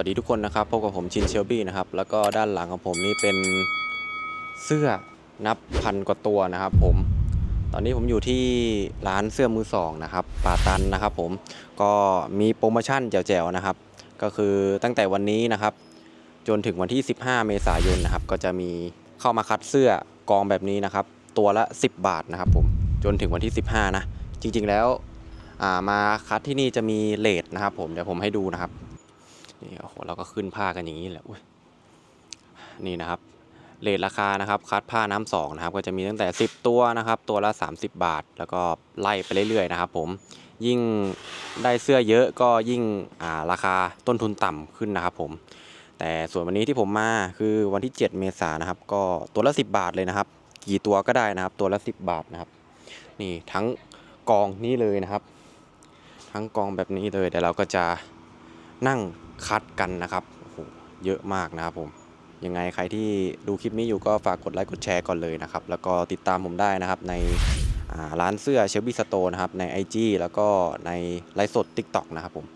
สวัสดีทุกคนนะครับพบกับผมชินเชลบี้นะครับแล้วก็ด้านหลังของผมนี่เป็นเสื้อนับพันกว่าตัวนะครับ ผม ตอนนี้ผมอยู่ที่ร้านเสื้อมือสองนะครับป่าตันนะครับ ผมก็มีโปรโมชั่นแจ๋วๆนะครับ ก็คือตั้งแต่วันนี้นะครับ จนถึงวันที่ 15 เมษายนนะครับ ก็จะมีเข้ามาคัดเสื้อกองแบบนี้นะครับ ตัวละ 10 บาทนะครับ ผมจนถึงวันที่ 15 นะ จริง ๆแล้วามาคัดที่นี่จะมีเลทนะครับ ผมเดี๋ยวผมให้ดูนะครับ นี่โอ้โหเราก็ขึ้นผ้ากันอย่างนี้แหละนี่นะครับเลทราคานะครับคัดผ้าน้ำสองนะครับก็จะมีตั้งแต่ 10 ตัวนะครับ ตัวละ 30 บาท แล้วก็ไล่ไปเรื่อยๆนะครับผมยิ่งได้เสื้อเยอะก็ยิ่งอ่าราคาต้นทุนต่ำขึ้นนะครับผมแต่ส่วนวันนี้ที่ผมมาคือวันที่ 7 เมษายนนะครับ ก็ตัวละ 10 บาทเลยนะครับ กี่ตัวก็ได้นะครับ ตัวละ 10 บาทนะครับ นี่ทั้งกองนี้เลยนะครับ ทั้งกองแบบนี้เลยเดี๋ยวเราก็จะนั่ง คัดกันนะครับโอ้โหเยอะมากนะครับผมยังไงใครที่ดูคลิปนี้อยู่ก็ฝากกดไลค์กดแชร์ก่อนเลยนะครับ แล้วก็ติดตามผมได้นะครับในร้านเสื้อเชลบี้สโตนะครับใน IG แล้วก็ในไลฟ์สด TikTok นะครับผม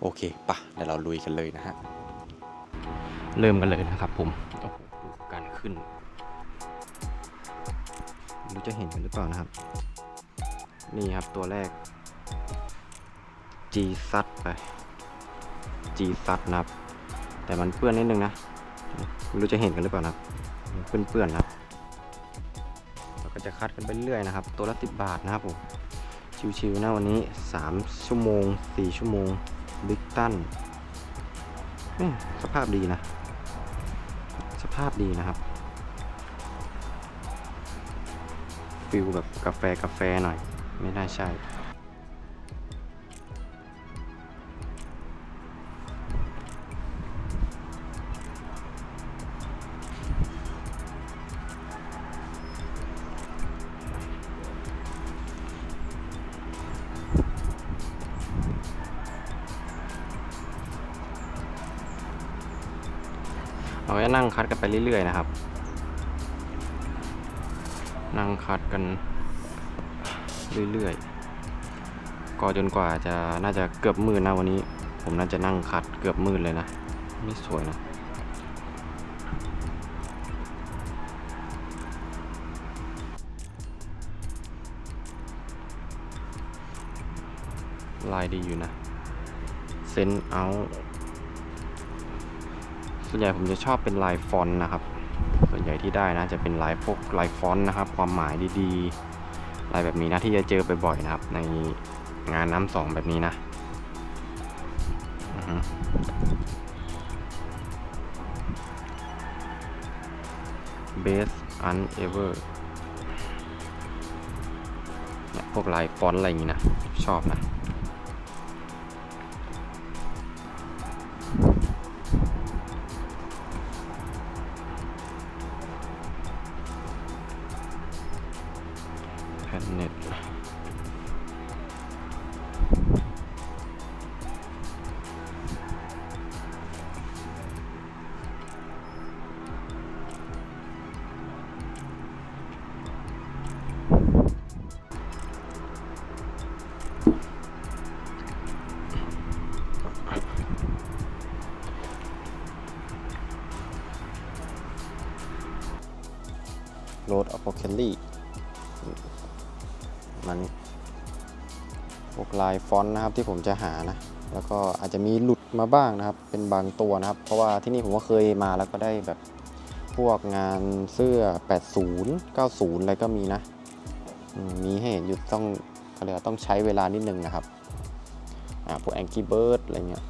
โอเคปะเดี๋ยวเราลุยกันเลยนะฮะเริ่มกันเลยนะครับผมโอ้โหดูการขึ้นรู้จะเห็นกันหรือเปล่านะครับ นี่ครับตัวแรก G ซัดไป G ซัดนะครับ แต่มันเปื้อนนิดนึงนะไม่รู้จะเห็นกันหรือเปล่านะเปื้อนๆนะครับเราก็จะคัดกันไปเรื่อยนะครับ ตัวละ10บาทนะครับผมชิวๆนะวันนี้ 3 ชั่วโมง 4 ชั่วโมงบิ๊กตันสภาพดีนะ สภาพดีนะครับฟิลแบบกาแฟกาแฟหน่อย ไม่น่าใช่ นั่งคัดกันไปเรื่อยๆนะครับ นั่งคัดกันเรื่อยๆ ก็จนกว่าจะน่าจะเกือบมืดนะวันนี้ ผมน่าจะนั่งคัดเกือบมืดเลยนะ ไม่สวยนะลายดีอยู่นะ เซนเอา ส่วนใหญ่ผมจะชอบเป็นลายฟอนต์นะครับ ส่วนใหญ่ที่ได้นะจะเป็นลายพวกลายฟอนต์นะครับ ความหมายดีๆลายแบบนี้นะที่จะเจอบ่อยๆนะครับ ในงานน้ำสองแบบนี้นะอือฮึ best unever เนี่ยพวกลายฟอนต์อะไรอย่างนี้นะ ชอบนะ โหลดอ p o c a l y มันพวกลายฟอนต์นะครับที่ผมจะหานะ แล้วก็อาจจะมีหลุดมาบ้างนะครับ เป็นบางตัวนะครับ เพราะว่าที่นี่ผมก็เคยมาแล้วก็ได้แบบพวกงานเสื้อ 80 90 อะไรก็มีนะ มีให้เห็นอยู่ต้องเขาเรียกต้องใช้เวลานิดนึงนะครับพวกแองกี้เบิร์ดอะไรเงี้ย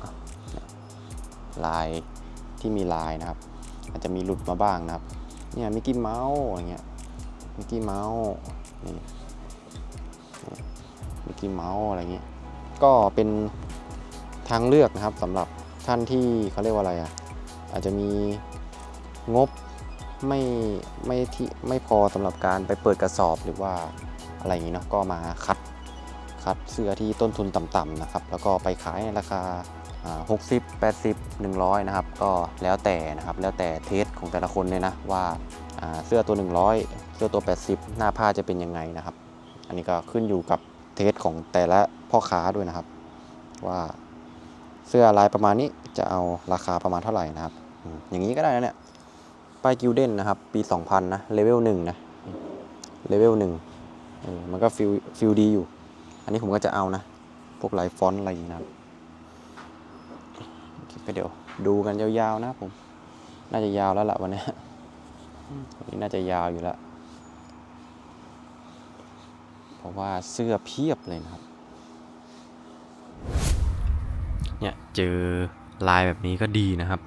ลายที่มีลายนะครับ อาจจะมีหลุดมาบ้างนะครับ เนี่ยมิกกี้เมาส์อะไรเงี้ย มิกกี้เมาส์นี่มิกกี้เมาส์อะไรเงี้ยก็เป็นทางเลือกนะครับสำหรับท่านที่เขาเรียกว่าอะไรอะอาจจะมีงบไม่ไม่ที่ไม่พอสำหรับการไปเปิดกระสอบหรือว่าอะไรอย่างนี้เนาะก็มาคัดคัดเสื้อที่ต้นทุนต่ำๆนะครับ แล้วก็ไปขายในราคา 60 80 100 นะครับ ก็แล้วแต่นะครับ แล้วแต่เทสของแต่ละคนเลยนะว่า เสื้อตัว 100 เสื้อตัว 80 หน้าผ้าจะเป็นยังไงนะครับ อันนี้ก็ขึ้นอยู่กับเทสของแต่ละพ่อค้าด้วยนะครับ ว่าเสื้อลายประมาณนี้จะเอาราคาประมาณเท่าไหร่นะครับ อย่างนี้ก็ได้นะเนี่ยป้ายกิลเด้นนะครับ ปี 2000 นะเลเวลหนึ่งนะเลเวลหนึ่งมันก็ฟิลฟิลดีอยู่ อันนี้ผมก็จะเอานะ พวกลายฟอนต์อะไรอย่างนี้นะครับโอเคก็เดี๋ยวดูกันยาวๆนะผม น่าจะยาวแล้วล่ะวันนี้ นนี้น่าจะยาวอยู่แล้ว เพราะว่าเสื้อเพียบเลยนะครับ เนี่ยเจอลายแบบนี้ก็ดีนะครับ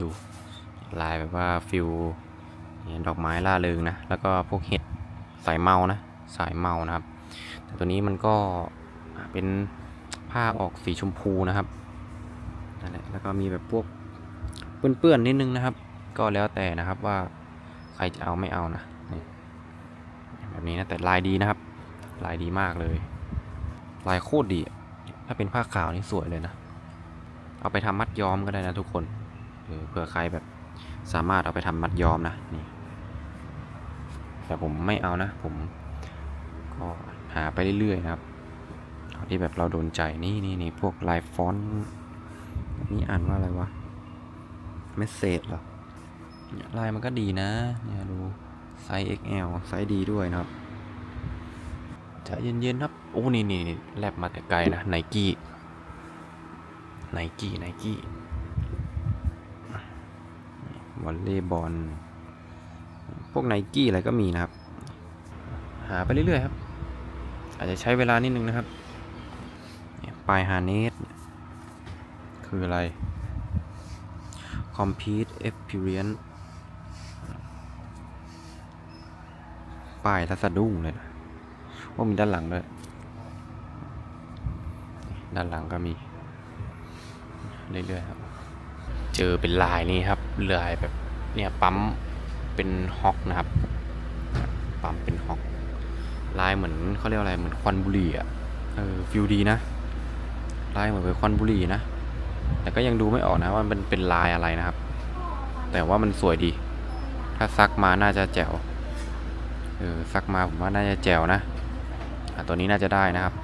ดูลายแบบว่าฟิลดอกไม้ล่าเริงนะ แล้วก็พวกเห็ดสายเมานะ สายเมานะครับ แต่ตัวนี้มันก็เป็นผ้าออกสีชมพูนะครับนั่นแหละแล้วก็มีแบบพวกเปื้อนๆนิดนึงนะครับ ก็แล้วแต่นะครับว่า ครจะเอาไม่เอานะนี่แบบนี้นะแต่ลายดีนะครับ ลายดีมากเลย ลายโคตรดี ถ้าเป็นผ้าขาวนี่สวยเลยนะ เอาไปทำมัดย้อมก็ได้นะทุกคนเออเผื่อใครแบบสามารถเอาไปทำมัดย้อมนะนี่ แต่ผมไม่เอานะ ผมก็หาไปเรื่อยๆนะครับที่แบบเราโดนใจนี่นี่นี่พวกลายฟอนต์นี่อ่านว่าอะไรวะเมสเซจเหรอ ลายมันก็ดีนะ เนี่ยดูไซส์ XL ไซส์ดีด้วยนะครับจะเย็นๆครับ โอ้นี่นี่แลบมาแต่ไกลนะไนกี้ไนกี้ไนกี้วอลเลย์บอลพวกไนกี้อะไรก็มีนะครับ หาไปเรื่อยๆครับ อาจจะใช้เวลานิดนึงนะครับปลายฮาร์เนสคืออะไร Compete Experience ป้ายทัสะดุ้งเลยนะว่ามีด้านหลังด้วย ด้านหลังก็มี เรื่อยๆครับ เจอเป็นลายนี้ครับลายแบบเนี่ยปั๊มเป็นฮอกนะครับ ปั๊มเป็นฮอกลายเหมือนเขาเรียกอะไรเหมือนควันบุหรี่อะเออฟิลดีนะลายเหมือนเป็นควันบุหรี่นะแต่ก็ยังดูไม่ออกนะว่ามันเป็นลายอะไรนะครับ แต่ว่ามันสวยดี ถ้าซักมาน่าจะแจ๋ว เออซักมาผมว่าน่าจะแจ๋วนะตัวนี้น่าจะได้นะครับ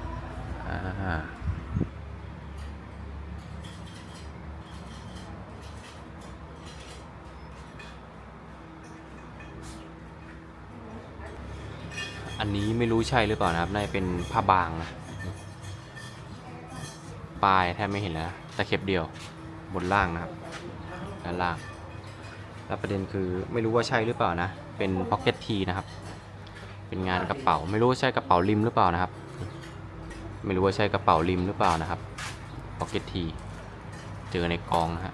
อันนี้ไม่รู้ใช่หรือเปล่านะครับน่าจะเป็นผ้าบางนะปลายแทบไม่เห็นแล้วนะตะเข็บเดียวบนล่างนะครับด้านล่าง แล้วประเด็นคือไม่รู้ว่าใช่หรือเปล่านะ เป็นพ็อกเก็ตทีนะครับ เป็นงานกระเป๋า ไม่รู้ว่าใช่กระเป๋าริมหรือเปล่านะครับ ไม่รู้ว่าใช่กระเป๋าริมหรือเปล่านะครับพ็อกเก็ตทีเจอในกองนะฮะ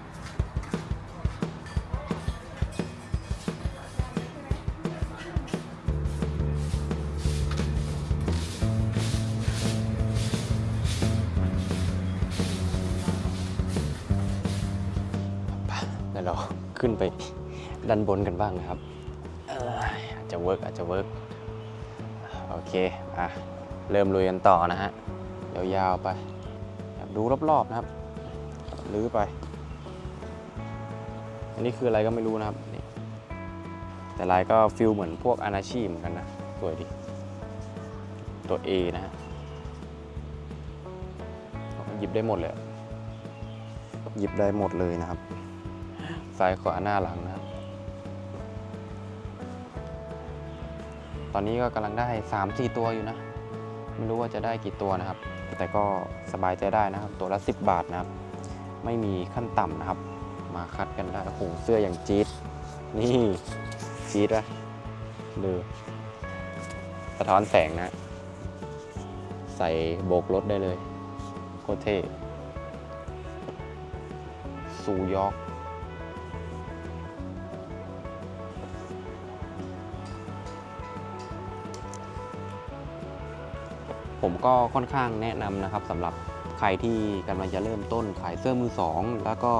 เดี๋ยวเราขึ้นไปด้านบนกันบ้างนะครับเอ่ออาจจะเวิร์กอาจจะเวิร์กโอ เคอะเริ่มลุยกันต่อนะฮะยาวๆไปแบบดูรอบๆนะครับลื้อไป อันนี้คืออะไรก็ไม่รู้นะครับนี่แต่ลายก็ฟิลเหมือนพวกอนาชีเหมือนกันนะ สวยดีตัว A นะฮะหยิบได้หมดเลยอะหยิบได้หมดเลยนะครับ ซ้ายขวาหน้าหลังนะ ตอนนี้ก็กำลังได้ 3 4 ตัวอยู่นะ ไม่รู้ว่าจะได้กี่ตัวนะครับ แต่ก็สบายใจได้นะครับ ตัวละ 10 บาทนะครับ ไม่มีขั้นต่ำนะครับ มาคัดกันได้โอ้โหเสื้ออย่างจี๊ดนี่จี๊ดปะดูสะท้อนแสงนะ ใส่โบกรถได้เลย โคตรเท่ซูยอก ผมก็ค่อนข้างแนะนำนะครับสำหรับใครที่กำลังจะเริ่มต้นขายเสื้อมือสองแล้วก็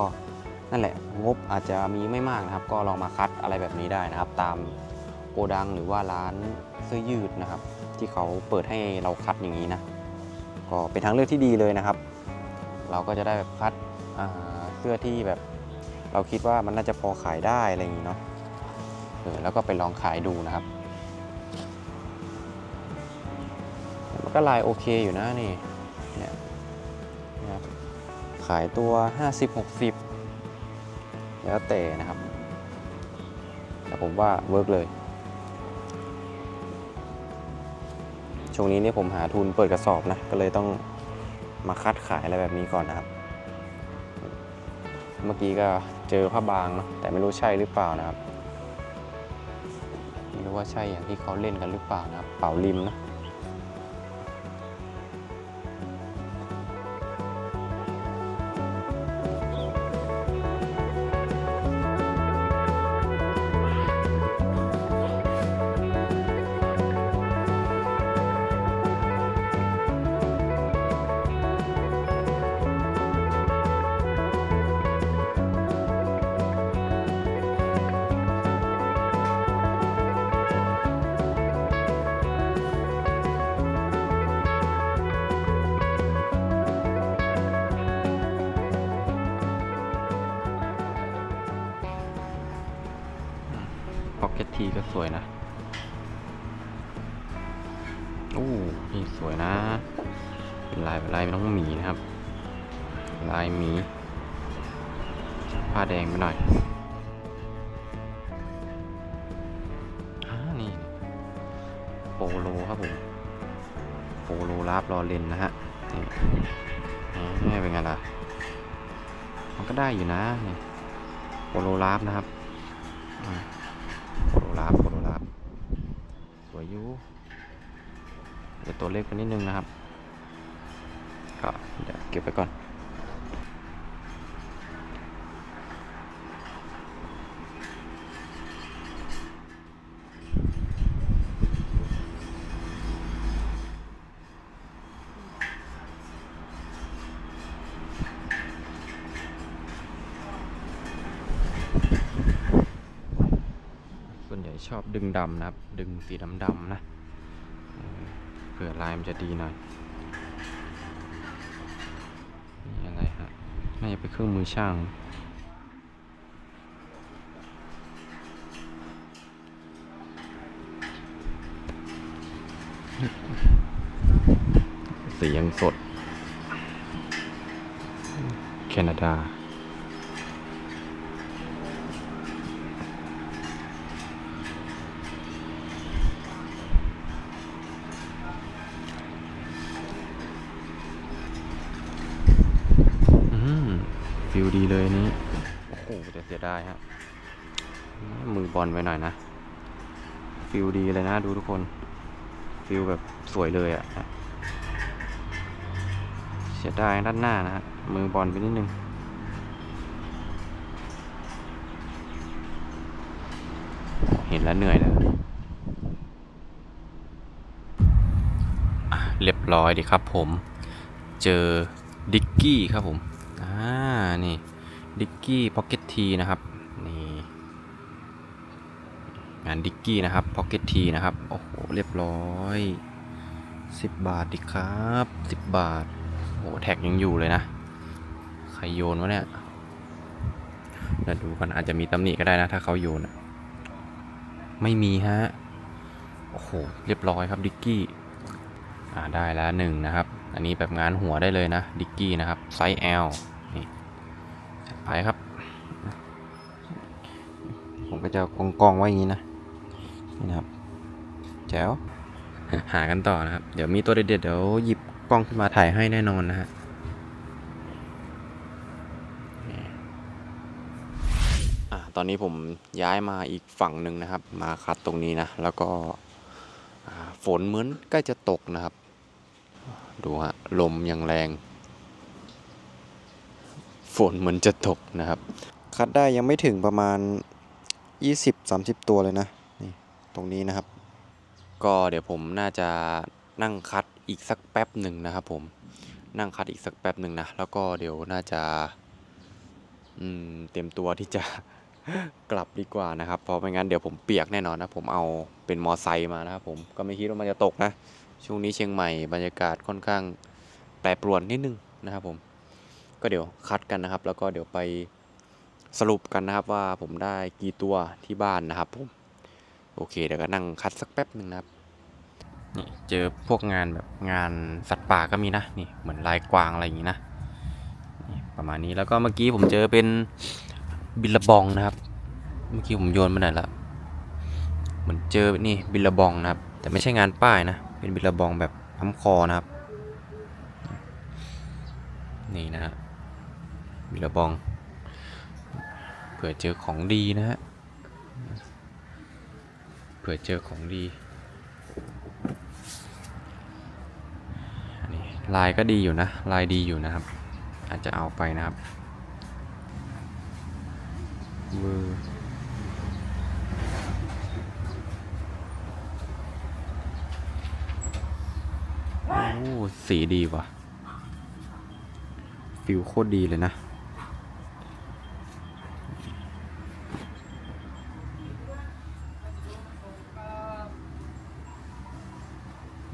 นั่นแหละงบอาจจะมีไม่มากนะครับ ก็ลองมาคัดอะไรแบบนี้ได้นะครับ ตามโกดังหรือว่าร้านเสื้อยืดนะครับ ที่เขาเปิดให้เราคัดอย่างนี้นะก็เป็นทางเลือกที่ดีเลยนะครับ เราก็จะได้แบบคัดเสื้อที่แบบเราคิดว่ามันน่าจะพอขายได้อะไรอย่างนี้เนาะแล้วก็ไปลองขายดูนะครับ ก็ลายโอเคอยู่นะนี่เนี่ยนะครับขายตัว 50-60 แล้วแต่นะครับ แต่ผมว่าเวิร์กเลย ช่วงนี้เนี่ยผมหาทุนเปิดกระสอบนะ ก็เลยต้องมาคัดขายอะไรแบบนี้ก่อนนะครับ เมื่อกี้ก็เจอผ้าบางเนาะแต่ไม่รู้ใช่หรือเปล่านะครับ ไม่รู้ว่าใช่อย่างที่เขาเล่นกันหรือเปล่านะครับเป่าริมนะ โปโลครับผมโปโลลาบรอเลนนะฮะนี่นี่เป็นไงล่ะ มันก็ได้อยู่นะนี่โปโลลาบนะครับอืมโคโรลาฟโคโรลาฟสวยอยูจะตัวเล็กไปนิดนึงนะครับ ก็เดี๋ยวเก็บไปก่อน ชอบดึงดำนะครับ ดึงสีดำดำๆนะเออเผื่อลายมันจะดีหน่อยนี่อะไรฮะน่าจะเป็นเครื่องมือช่างสียังสด แคนาดา อืม ฟิลดีเลยนี้ โอ้โหแต่เสียดายฮะ มือบอลไปหน่อยนะ ฟิลดีเลยนะดูทุกคน ฟิลแบบสวยเลยอะ่ะ เสียดายด้านหน้านะฮะ มือบอลไปนิดนึง เห็นแล้วเหนื่อยแล้วอะเรียบร้อยดีครับผม เจอดิกกี้ครับผม อ่า นี่ดิกกี้พ็อกเก็ตทีนะครับ นี่ งานดิกกี้นะครับพ็อกเก็ตทีนะครับ โอ้โห เรียบร้อย 10 บาทดิครับ 10 บาท โอ้แท็กยังอยู่เลยนะ ใครโยนวะเนี่ยเดี๋ยวดูกันอาจจะมีตำหนิก็ได้นะ ถ้าเขาโยนไม่มีฮะ โอ้โห เรียบร้อยครับดิกกี้ อ่า ได้แล้วหนึ่งนะครับ อันนี้แบบงานหัวได้เลยนะ ดิกกี้นะครับ ไซส์ L นี่ไปครับ ผมก็จะกองกองๆไว้อย่างนี้นะ นี่นะครับ แจ๋ว หากันต่อนะครับ เดี๋ยวมีตัวเด็ดๆเดี๋ยวหยิบกล้องขึ้นมาถ่ายให้แน่นอนนะฮะนี่อะตอนนี้ผมย้ายมาอีกฝั่งหนึ่งนะครับ มาคัดตรงนี้นะ แล้วก็ฝนเหมือนใกล้จะตกนะครับ ดูฮะลมยังแรง ฝนเหมือนจะตกนะครับ คัดได้ยังไม่ถึงประมาณ 20-30 ตัวเลยนะนี่ตรงนี้นะครับ ก็เดี๋ยวผมน่าจะนั่งคัดอีกสักแป๊บหนึ่งนะครับผมนั่งคัดอีกสักแป๊บหนึ่งนะ แล้วก็เดี๋ยวน่าจะเตรียมตัวที่จะกลับดีกว่านะครับ เพราะไม่งั้นเดี๋ยวผมเปียกแน่นอนนะ ผมเอาเป็นมอไซค์มานะครับผม ก็ไม่คิดว่ามันจะตกนะ ช่วงนี้เชียงใหม่บรรยากาศค่อนข้างแปรปรวนนิดนึงนะครับผม ก็เดี๋ยวคัดกันนะครับ แล้วก็เดี๋ยวไปสรุปกันนะครับว่าผมได้กี่ตัวที่บ้านนะครับผม โอเคเดี๋ยวก็นั่งคัดสักแป๊บหนึ่งนะครับนี่เจอพวกงานแบบงานสัตว์ป่าก็มีนะนี่เหมือนลายกวางอะไรอย่างงี้นะประมาณนี้แล้วก็เมื่อกี้ผมเจอเป็นบิลบองนะครับ เมื่อกี้ผมโยนไปไหนละเหมือนเจอนี่บิลบองนะครับ แต่ไม่ใช่งานป้ายนะ เป็นบิลลาบองแบบพั้มคอนะครับ นี่นะฮะบิลลาบอง เผื่อเจอของดีนะฮะ เผื่อเจอของดีนนี้ลายก็ดีอยู่นะ ลายดีอยู่นะครับ อาจจะเอาไปนะครับเวอร์โอ้ สีดีว่ะ ฟิลโคตรดีเลยนะ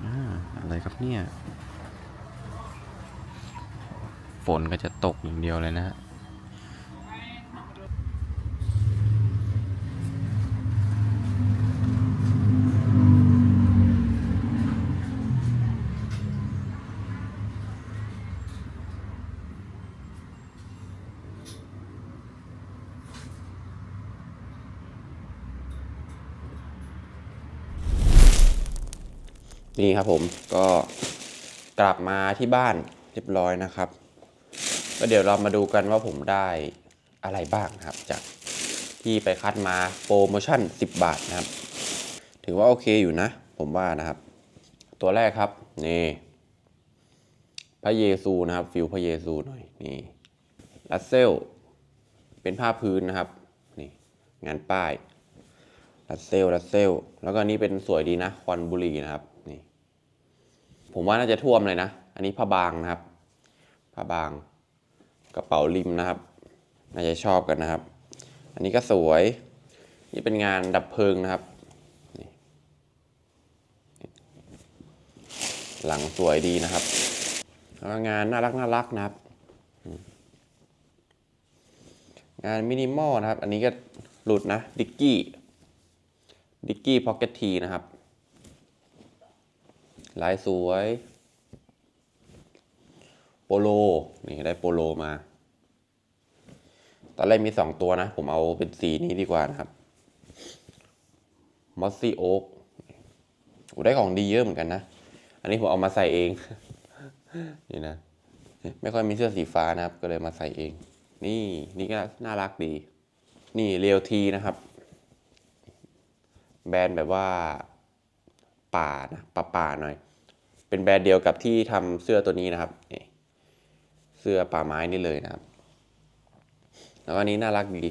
อ่าอะไรครับเนี่ย ฝนก็จะตกอย่างเดียวเลยนะฮะ นี่ครับผมก็กลับมาที่บ้านเรียบร้อยนะครับก็เดี๋ยวเรามาดูกันว่าผมได้อะไรบ้างครับ จากที่ไปคัดมาโปรโมชั่น 10 บาทนะครับ ถือว่าโอเคอยู่นะ ผมว่านะครับ ตัวแรกครับนี่พระเยซูนะครับ ฟิลพระเยซูหน่อยนี่ลัสเซลเป็นผ้าพื้นนะครับนี่งานป้ายรัสเซลรัสเซลแล้วก็นนี้เป็นสวยดีนะควันบุรีนะครับ ผมว่าน่าจะท่วมเลยนะ อันนี้ผ้าบางนะครับ ผ้าบาง กระเป๋าริมนะครับ น่าจะชอบกันนะครับ อันนี้ก็สวย นี่เป็นงานดับเพลิงนะครับ หลังสวยดีนะครับแล้วงานน่ารักน่ารักนะครับ งานมินิมอลนะครับ อันนี้ก็หลุดนะ ดิกกี้ ดิกกี้พ็อกเก็ตทีนะครับ ลายสวย โปโล นี่ได้โปโลมา ตอนแรกมีสองตัวนะ ผมเอาเป็นสีนี้ดีกว่านะครับ มอสซี่โอ๊กได้ของดีเยอะเหมือนกันนะ อันนี้ผมเอามาใส่เอง นี่นะ ไม่ค่อยมีเสื้อสีฟ้านะครับ ก็เลยมาใส่เอง นี่นี่ก็น่ารักดี นี่เรียวทีนะครับ แบรนด์แบบว่า ป่านะป่าป่าๆหน่อย เป็นแบรนด์เดียวกับที่ทำเสื้อตัวนี้นะครับนี่เสื้อป่าไม้นี่เลยนะครับ แล้วก็อันนี้น่ารักดี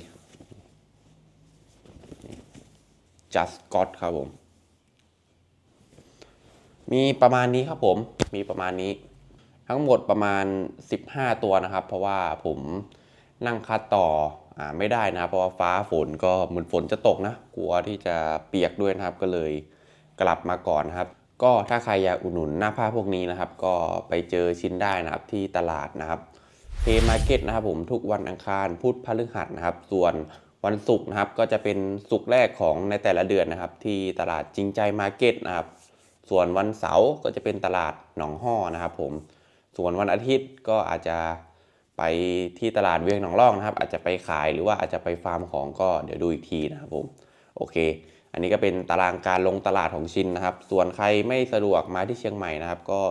just got ครับผม มีประมาณนี้ครับผม มีประมาณนี้ ทั้งหมดประมาณ 15 ตัวนะครับ เพราะว่าผมนั่งคัดต่ออาไม่ได้นะ เพราะว่าฟ้าฝนก็เหมือนฝนจะตกนะ กลัวที่จะเปียกด้วยนะครับ ก็เลย กลับมาก่อนนะครับ ก็ถ้าใครอยากอุดหนุนหน้าผ้าพวกนี้นะครับ ก็ไปเจอชิ้นได้นะครับที่ตลาดนะครับเพมาร์เก็ตนะครับผมทุกวันอังคารพุธพฤหัสนะครับ ส่วนวันศุกร์นะครับก็จะเป็นศุกร์แรกของในแต่ละเดือนนะครับ ที่ตลาดจริงใจมาร์เก็ตนะครับ ส่วนวันเสาร์ก็จะเป็นตลาดหนองห้อนะครับ ผม ส่วนวันอาทิตย์ก็อาจจะไปที่ตลาดเวียงหนองล่องนะครับ อาจจะไปขายหรือว่าอาจจะไปฟาร์มของก็เดี๋ยวดูอีกทีนะครับผม โอเค อันนี้ก็เป็นตารางการลงตลาดของชินนะครับ ส่วนใครไม่สะดวกมาที่เชียงใหม่นะครับ ก็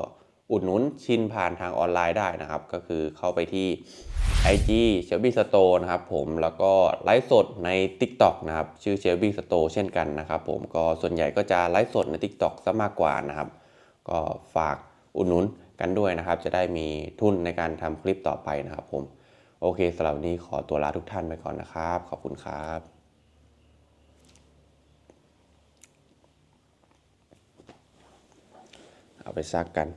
อุดหนุนชินผ่านทางออนไลน์ได้นะครับ ก็คือเข้าไปที่ IG s h e l b y Store นะครับผมแล้วก็ไลฟ์สดใน TikTok นะครับชื่อ s h e l b y Store เช่นกันนะครับผมก็ส่วนใหญ่ก็จะไลฟ์สดใน TikTok ซะมากกว่านะครับ ก็ฝากอุดหนุนกันด้วยนะครับ จะได้มีทุนในการทำคลิปต่อไปนะครับผม โอเคสำหรับวันนี้ขอตัวลาทุกท่านไปก่อนนะครับ ขอบคุณครับ เอาไปซักกัน